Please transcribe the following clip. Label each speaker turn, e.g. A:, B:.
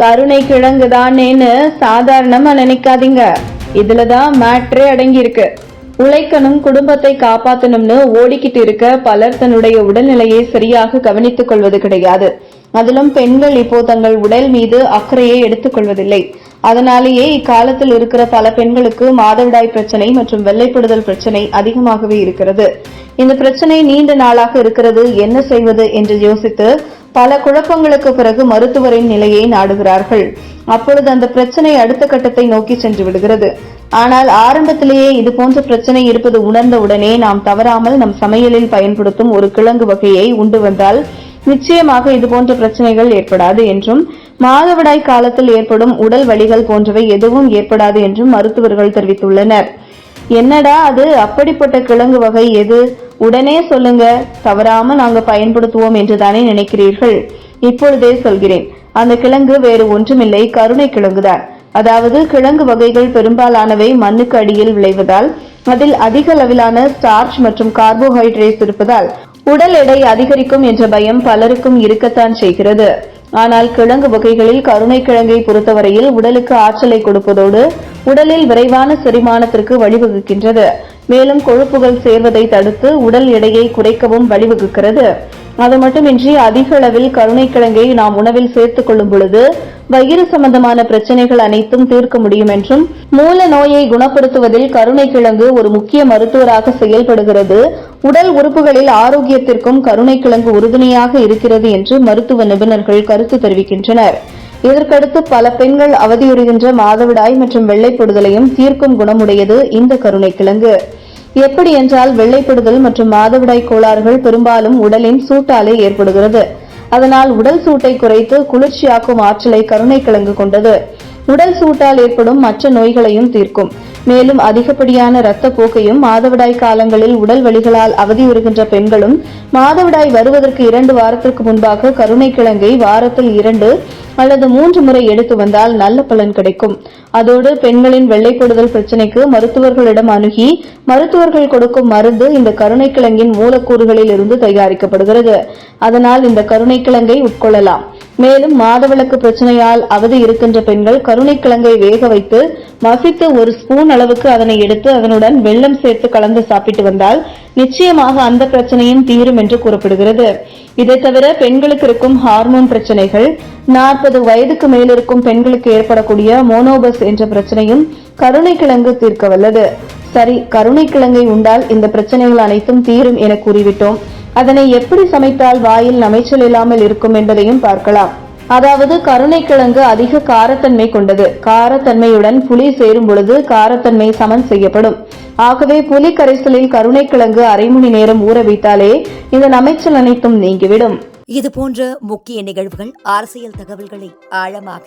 A: கருணை கிழங்கு தானேன்னு சாதாரணமா நினைக்காதீங்க. இதுலதான் மேட்ரே அடங்கி இருக்கு உழைக்கணும் குடும்பத்தை காப்பாத்தணும்னு ஓடிக்கிட்டு இருக்க பலர் தன்னுடைய உடல்நிலையை சரியாக கவனித்துக் கொள்வது கிடையாது. அதிலும் பெண்கள் இப்போ தங்கள் உடல் மீது அக்கறையை எடுத்துக்கொள்வதில்லை அதனாலேயே இக்காலத்தில் இருக்கிற பல பெண்களுக்கு மாதவிடாய் பிரச்சனை மற்றும் வெள்ளைப்படுதல் பிரச்சனை அதிகமாகவே இருக்கிறது. இந்த பிரச்சனை நீண்ட நாளாக இருக்கிறது என்ன செய்வது என்று யோசித்து பல குழப்பங்களுக்கு பிறகு மருத்துவரின் நிலையை நாடுகிறார்கள். அப்பொழுது அந்த பிரச்சனை அடுத்த கட்டத்தை நோக்கி சென்று விடுகிறது. ஆனால் ஆரம்பத்திலேயே இது போன்ற பிரச்சனை இருப்பது உணர்ந்த உடனே நாம் தவறாமல் நம் சமையலில் பயன்படுத்தும் ஒரு கிழங்கு வகையை உண்டு வந்தால் நிச்சயமாக இது போன்ற பிரச்சனைகள் ஏற்படாது என்றும் மாதவிடாய் காலத்தில் ஏற்படும் உடல் வலிகள் போன்றவை எதுவும் ஏற்படாது என்றும் மருத்துவர்கள் தெரிவித்துள்ளனர். என்னடா அது? அப்படிப்பட்ட கிழங்கு வகை எது? உடனே சொல்லுங்க தவறாம நாங்க பயன்படுத்துவோம் என்று தானே நினைக்கிறீர்கள்? இப்பொழுதே சொல்கிறேன். அந்த கிழங்கு வேறு ஒன்றுமில்லை கருணை கிழங்குதான். அதாவது கிழங்கு வகைகள் பெரும்பாலானவை மண்ணுக்கு அடியில் விளைவதால் அதில் அதிக அளவிலான ஸ்டார்ச் மற்றும் கார்போஹைட்ரேட்ஸ் இருப்பதால் உடல் எடை அதிகரிக்கும் என்ற பயம் பலருக்கும் இருக்கத்தான் செய்கிறது. ஆனால் கிழங்கு வகைகளில் கருணை கிழங்கை பொறுத்தவரையில் உடலுக்கு ஆற்றலை கொடுப்பதோடு உடலில் விரைவான செரிமானத்திற்கு வழிவகுக்கின்றது. மேலும் கொழுப்புகள் சேர்வதை தடுத்து உடல் எடையை குறைக்கவும் வழிவகுக்கிறது. அது மட்டுமின்றி அதிக அளவில் கருணைக்கிழங்கை நாம் உணவில் சேர்த்துக் கொள்ளும் பொழுது வயிறு சம்பந்தமான பிரச்சனைகள் அனைத்தும் தீர்க்க முடியும் என்றும் மூல நோயை குணப்படுத்துவதில் கருணைக்கிழங்கு ஒரு முக்கிய மருத்துவராக செயல்படுகிறது. உடல் உறுப்புகளில் ஆரோக்கியத்திற்கும் கருணைக்கிழங்கு உறுதுணையாக இருக்கிறது என்று மருத்துவ நிபுணர்கள் கருத்து தெரிவிக்கின்றனர். இதற்கடுத்து பல பெண்கள் அவதியுறுகின்ற மாதவிடாய் மற்றும் வெள்ளைப்படுதலையும் தீர்க்கும் குணமுடையது இந்த கருணைக்கிழங்கு. எப்படி என்றால் வெள்ளைப்படுதல் மற்றும் மாதவிடாய் கோளாறுகள் பெரும்பாலும் உடலின் சூட்டாலே ஏற்படுகிறது. அதனால் உடல் சூட்டை குறைத்து குளிர்ச்சியாக்கும் ஆற்றலை கருணை கிழங்கு கொண்டது. உடல் சூட்டால் ஏற்படும் மற்ற நோய்களையும் தீர்க்கும். மேலும் அதிகப்படியான இரத்த போக்கையும் மாதவிடாய் காலங்களில் உடல் வலிகளால் அவதியுறுகின்ற பெண்களும் மாதவிடாய் வருவதற்கு இரண்டு வாரத்திற்கு முன்பாக கருணை கிழங்கை வாரத்தில் இரண்டு அல்லது மூன்று முறை எடுத்து வந்தால் நல்ல பலன் கிடைக்கும். அதோடு பெண்களின் வெள்ளைப்படுதல் பிரச்சனைக்கு மருத்துவர்களிடம் அணுகி மருத்துவர்கள் கொடுக்கும் மருந்து இந்த கருணைக்கிழங்கின் மூலக்கூறுகளில் இருந்து தயாரிக்கப்படுகிறது. அதனால் இந்த கருணைக்கிழங்கை உட்கொள்ளலாம். மேலும் மாதவிளக்கு பிரச்சனையால் அவதி இருக்கின்ற பெண்கள் கருணைக்கிழங்கை வேக வைத்து மசித்து ஒரு ஸ்பூன் அளவுக்கு அதனை எடுத்து அதனுடன் வெள்ளம் சேர்த்து கலந்து சாப்பிட்டு வந்தால் நிச்சயமாக அந்த பிரச்சனையும் தீரும் என்று கூறப்படுகிறது. இதை தவிர பெண்களுக்கு இருக்கும் ஹார்மோன் பிரச்சனைகள் நாற்பது வயதுக்கு மேலிருக்கும் பெண்களுக்கு ஏற்படக்கூடிய மோனோபஸ் என்ற பிரச்சனையும் கருணைக்கிழங்கு தீர்க்க வல்லது சரி கருணைக்கிழங்கை உண்டால் இந்த பிரச்சனைகள் அனைத்தும் தீரும் என கூறிவிட்டோம். அதனை எப்படி சமைத்தால் வாயில் நமைச்சல் இல்லாமல் இருக்கும் என்பதையும் பார்க்கலாம். அதாவது கருணைக்கிழங்கு அதிக காரத்தன்மை கொண்டது. காரத்தன்மையுடன் புளி சேரும் பொழுது காரத்தன்மை சமன் செய்யப்படும். ஆகவே புலி கரைசலில் கருணைக்கிழங்கு அரை மணி நேரம் ஊற வைத்தாலே இந்த நமைச்சல் அனைத்தும் நீங்கிவிடும்.
B: இது போன்ற முக்கிய நிகழ்வுகள் அரசியல் தகவல்களை ஆழமாக